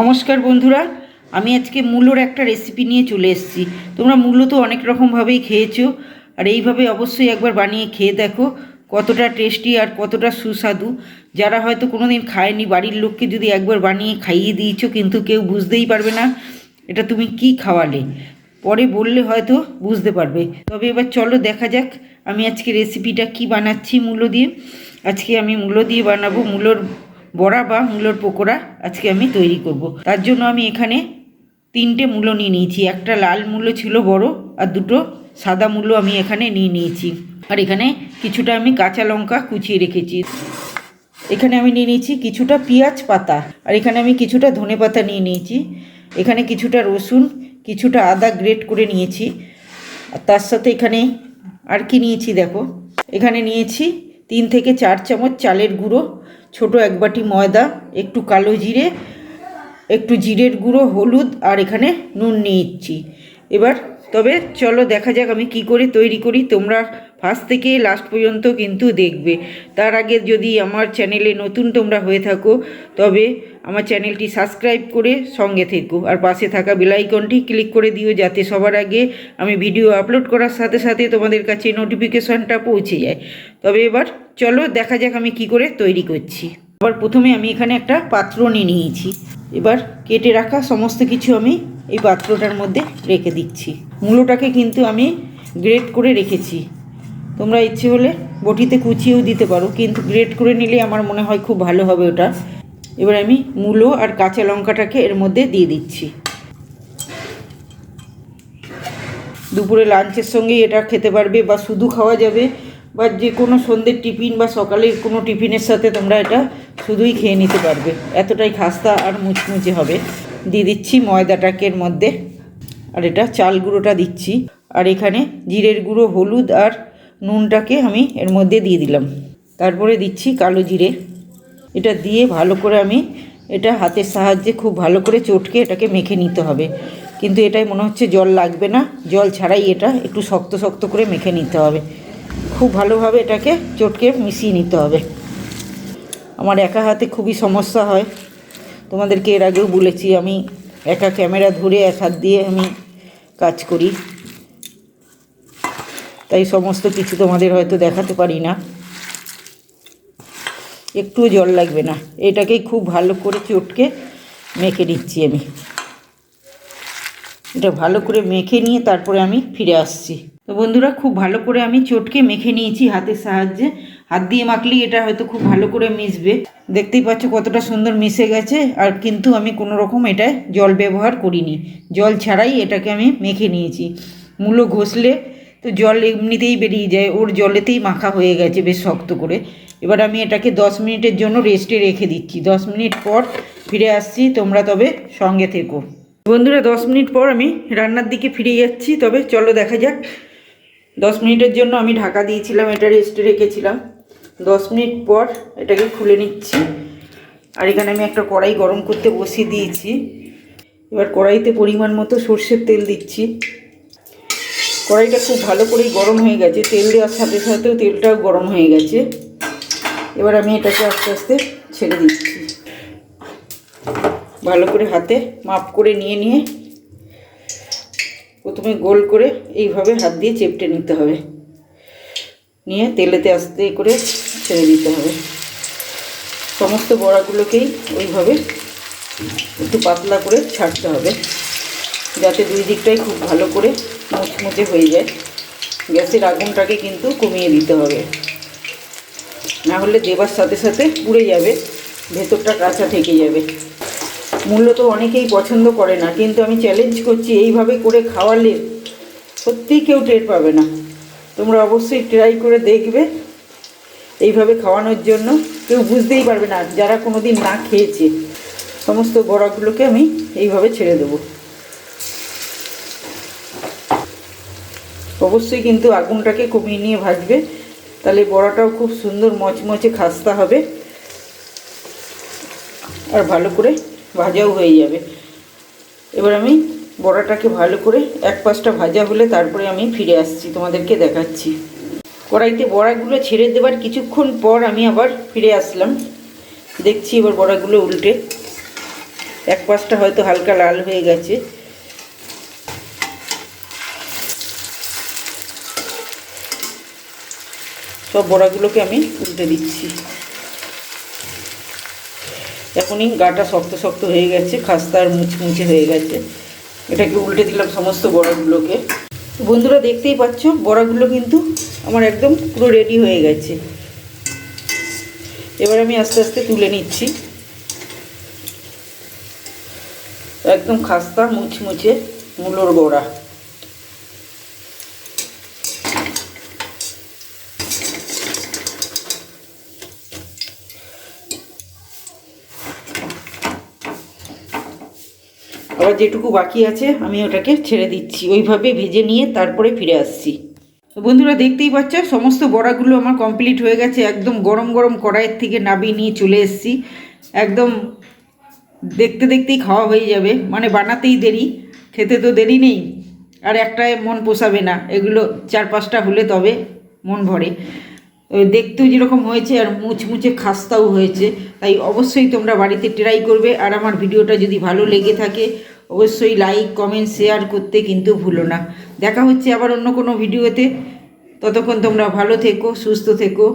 নমস্কার বন্ধুরা, আমি আজকে মূলোর একটা রেসিপি নিয়ে চলে এসেছি। তোমরা মূলো তো অনেক রকমভাবেই খেয়েছো, আর এইভাবে অবশ্যই একবার বানিয়ে খেয়ে দেখো কতটা টেস্টি আর কতটা সুস্বাদু। যারা হয়তো কোনো দিন খায়নি, বাড়ির লোককে যদি একবার বানিয়ে খাইয়ে দিয়েছ, কিন্তু কেউ বুঝতেই পারবে না এটা তুমি কি খাওয়ালে। পরে বললে হয়তো বুঝতে পারবে। তবে এবার চলো দেখা যাক আমি আজকে রেসিপিটা কি বানাচ্ছি মূলো দিয়ে। আজকে আমি মূলো দিয়ে বানাবো। মূলোর বড়া বা মূলোর পকোড়া আজকে আমি তৈরি করব। তার জন্য আমি এখানে তিনটে মূলো নিয়ে নিয়েছি। একটা লাল মূলো ছিল বড় আর দুটো সাদা মূলো আমি এখানে নিয়ে নিয়েছি। আর এখানে কিছুটা আমি কাঁচা লঙ্কা কুচিয়ে রেখেছি। এখানে আমি নিয়ে নিয়েছি কিছুটা পেঁয়াজ পাতা। আর এখানে আমি কিছুটা ধনে পাতা নিয়ে নিয়েছি। এখানে কিছুটা রসুন, কিছুটা আদা গ্রেট করে নিয়েছি। আর তার সাথে এখানে আর কি নিয়েছি দেখো? এখানে নিয়েছি তিন থেকে চার চামচ চালের গুঁড়ো। ছোট এক বাটি ময়দা, একটু কালো জিরে, একটু জিরের গুঁড়ো, হলুদ আর এখানে নুন নিয়েছি এবার তবে চলো দেখা যাক আমি কি করে তৈরি করি। তোমরা ফার্স্ট থেকে লাস্ট পর্যন্ত কিন্তু দেখবে। তার আগে যদি আমার চ্যানেলে নতুন তোমরা হয়ে থাকো, তবে আমার চ্যানেলটি সাবস্ক্রাইব করে সঙ্গে থেকো। আর পাশে থাকা বেলাইকনটি ক্লিক করে দিও, যাতে সবার আগে আমি ভিডিও আপলোড করার সাথে সাথে তোমাদের কাছে নোটিফিকেশনটা পৌঁছে যায়। তবে এবার চলো দেখা যাক আমি কি করে তৈরি করছি। আবার প্রথমে আমি এখানে একটা পাত্র নিয়ে নিয়েছি। এবার কেটে রাখা সমস্ত কিছু আমি এই পাত্রটার মধ্যে রেখে দিচ্ছি। মূলোটাকে কিন্তু আমি গ্রেট করে রেখেছি। তোমরা ইচ্ছে হলে বটিতে কুচিয়েও দিতে পারো, কিন্তু গ্রেট করে নিলে আমার মনে হয় খুব ভালো হবে ওটা। এবার আমি মূলো আর কাঁচা লঙ্কাটাকে এর মধ্যে দিয়ে দিচ্ছি। দুপুরে লাঞ্চের সঙ্গেই এটা খেতে পারবে বা শুধু খাওয়া যাবে বা যে কোনো সন্ধ্যের টিফিন বা সকালের কোনো টিফিনের সাথে তোমরা এটা শুধুই খেয়ে নিতে পারবে। এতটাই খাস্তা আর মুচমুচে হবে। দিয়ে দিচ্ছি ময়দাটাকে এর মধ্যে। আর এটা চাল গুঁড়োটা দিচ্ছি। আর এখানে জিরের গুঁড়ো, হলুদ আর নুনটাকে আমি এর মধ্যে দিয়ে দিলাম। তারপরে দিচ্ছি কালো জিরে। এটা দিয়ে ভালো করে আমি এটা হাতের সাহায্যে খুব ভালো করে চটকে এটাকে মেখে নিতে হবে। কিন্তু এটাই মনে হচ্ছে জল লাগবে না। জল ছাড়াই এটা একটু শক্ত শক্ত করে মেখে নিতে হবে। খুব ভালোভাবে এটাকে চটকে মিশিয়ে নিতে হবে। আমার একা হাতে খুবই সমস্যা হয়। তোমাদেরকে এর আগেও বলেছি, আমি একা ক্যামেরা ধরে এক হাত দিয়ে আমি কাজ করি। তাই সমস্ত কিছু তোমাদের হয়তো দেখাতে পারি না। একটুও জল লাগবে না। এটাকেই খুব ভালো করে চটকে মেখে নিচ্ছি আমি। এটা ভালো করে মেখে নিয়ে তারপরে আমি ফিরে আসছি। তো বন্ধুরা, খুব ভালো করে আমি চটকে মেখে নিয়েছি হাতের সাহায্যে। হাত দিয়ে মাখলেই এটা হয়তো খুব ভালো করে মিশবে। দেখতেই পাচ্ছ কতটা সুন্দর মিশে গেছে, আর কিন্তু আমি কোনো রকম এটা জল ব্যবহার করিনি। জল ছাড়াই এটাকে আমি মেখে নিয়েছি। মূলো ঘষলে তো জল এমনিতেই বেরিয়ে যায়, ওর জলেতেই মাখা হয়ে গেছে বেশ শক্ত করে। এবার আমি এটাকে দশ মিনিটের জন্য রেস্টে রেখে দিচ্ছি। দশ মিনিট পর ফিরে আসছি, তোমরা তবে সঙ্গে থেকো। বন্ধুরা, দশ মিনিট পর আমি রান্নার দিকে ফিরে যাচ্ছি, তবে চলো দেখা যাক। দশ মিনিটের জন্য আমি ঢাকা দিয়েছিলাম, এটা রেস্টে রেখেছিলাম। দশ মিনিট পর এটাকে খুলে নিচ্ছি। আর এখানে আমি একটা কড়াই গরম করতে বসিয়ে দিয়েছি। এবার কড়াইতে পরিমাণ মতো সর্ষের তেল দিচ্ছি। কড়াইটা খুব ভালো করেই গরম হয়ে গেছে। তেল দেওয়ার সাথে সাথেও তেলটাও গরম হয়ে গেছে। এবার আমি এটাকে আস্তে আস্তে ছেড়ে দিচ্ছি। ভালো করে হাতে মাপ করে নিয়ে নিয়ে প্রথমে গোল করে এইভাবে হাত দিয়ে চেপটে নিতে হবে। নিয়ে তেলেতে আস্তে করে ছেড়ে দিতে হবে। সমস্ত বড়াগুলোকেই ওইভাবে একটু পাতলা করে ছাড়তে হবে, যাতে দুই দিকটাই খুব ভালো করে মুচমুচে হয়ে যায়। গ্যাসের আগুনটাকে কিন্তু কমিয়ে দিতে হবে। না হলে দেবার সাথে সাথে পুড়ে যাবে, ভেতরটা কাঁচা থেকে যাবে। মূল্য তো অনেকেই পছন্দ করে না, কিন্তু আমি চ্যালেঞ্জ করছি এইভাবে করে খাওয়ালে সত্যিই কেউ টের পাবে না। তোমরা অবশ্যই ট্রাই করে দেখবে। এইভাবে খাওয়ানোর জন্য কেউ বুঝতেই পারবে না যারা কোনো দিন না খেয়েছে। সমস্ত বড়াগুলোকে আমি এইভাবে ছেড়ে দেবো। অবশ্যই কিন্তু আগুনটাকে কমিয়ে নিয়ে ভাজবে। তাহলে বড়াটাও খুব সুন্দর মচমচে খাস্তা হবে। আর ভালো করে ভাজাও হয়ে যাবে। এবার আমি বড়াটাকে ভালো করে এক পাশটা ভাজা হলে তারপরে আমি ফিরে আসছি, তোমাদেরকে দেখাচ্ছি। কড়াইতে বড়াগুলো ছেড়ে দেবার কিছুক্ষণ পর আমি আবার ফিরে আসলাম। দেখছি এবার বড়াগুলো উল্টে। এক পাশটা হয়তো হালকা লাল হয়ে গেছে। সব বড়াগুলোকে আমি উল্টে দিচ্ছি। এখনই গাটা শক্ত শক্ত হয়ে গেছে, খাস্তা আর মুচমুচে হয়ে গেছে। এটাকে উল্টে দিলাম সমস্ত বড়াগুলোকে। বন্ধুরা দেখতেই পাচ্ছ, বড়াগুলো কিন্তু আমার একদম পুরো রেডি হয়ে গেছে। এবার আমি আস্তে আস্তে তুলে নিচ্ছি। একদম খাস্তা মুচমুচে মূলোর বড়া। আবার যেটুকু বাকি আছে, আমি ওটাকে ছেড়ে দিচ্ছি। ওইভাবে ভেজে নিয়ে তারপরে ফিরে আসছি। তো বন্ধুরা, দেখতেই পাচ্ছ, সমস্ত বড়াগুলো আমার কমপ্লিট হয়ে গেছে। একদম গরম গরম কড়াইয়ের থেকে নাবিয়ে নিয়ে চলে এসেছি। একদম দেখতে দেখতেই খাওয়া হয়ে যাবে। মানে বানাতেই দেরি, খেতে তো দেরি নেই। আর একটায় মন পোষাবে না। এগুলো চার পাঁচটা হলে তবে মন ভরে। দেখতেও যেরকম হয়েছে, আর মুচমুচে খাস্তাও হয়েছে। তাই অবশ্যই তোমরা বাড়িতে ট্রাই করবে। আর আমার ভিডিওটা যদি ভালো লেগে থাকে অবশ্যই লাইক কমেন্ট শেয়ার করতে কিন্তু ভুলো না। দেখা হচ্ছে আবার অন্য কোনো ভিডিওতে ততক্ষণ তোমরা ভালো থেকো, সুস্থ থেকো।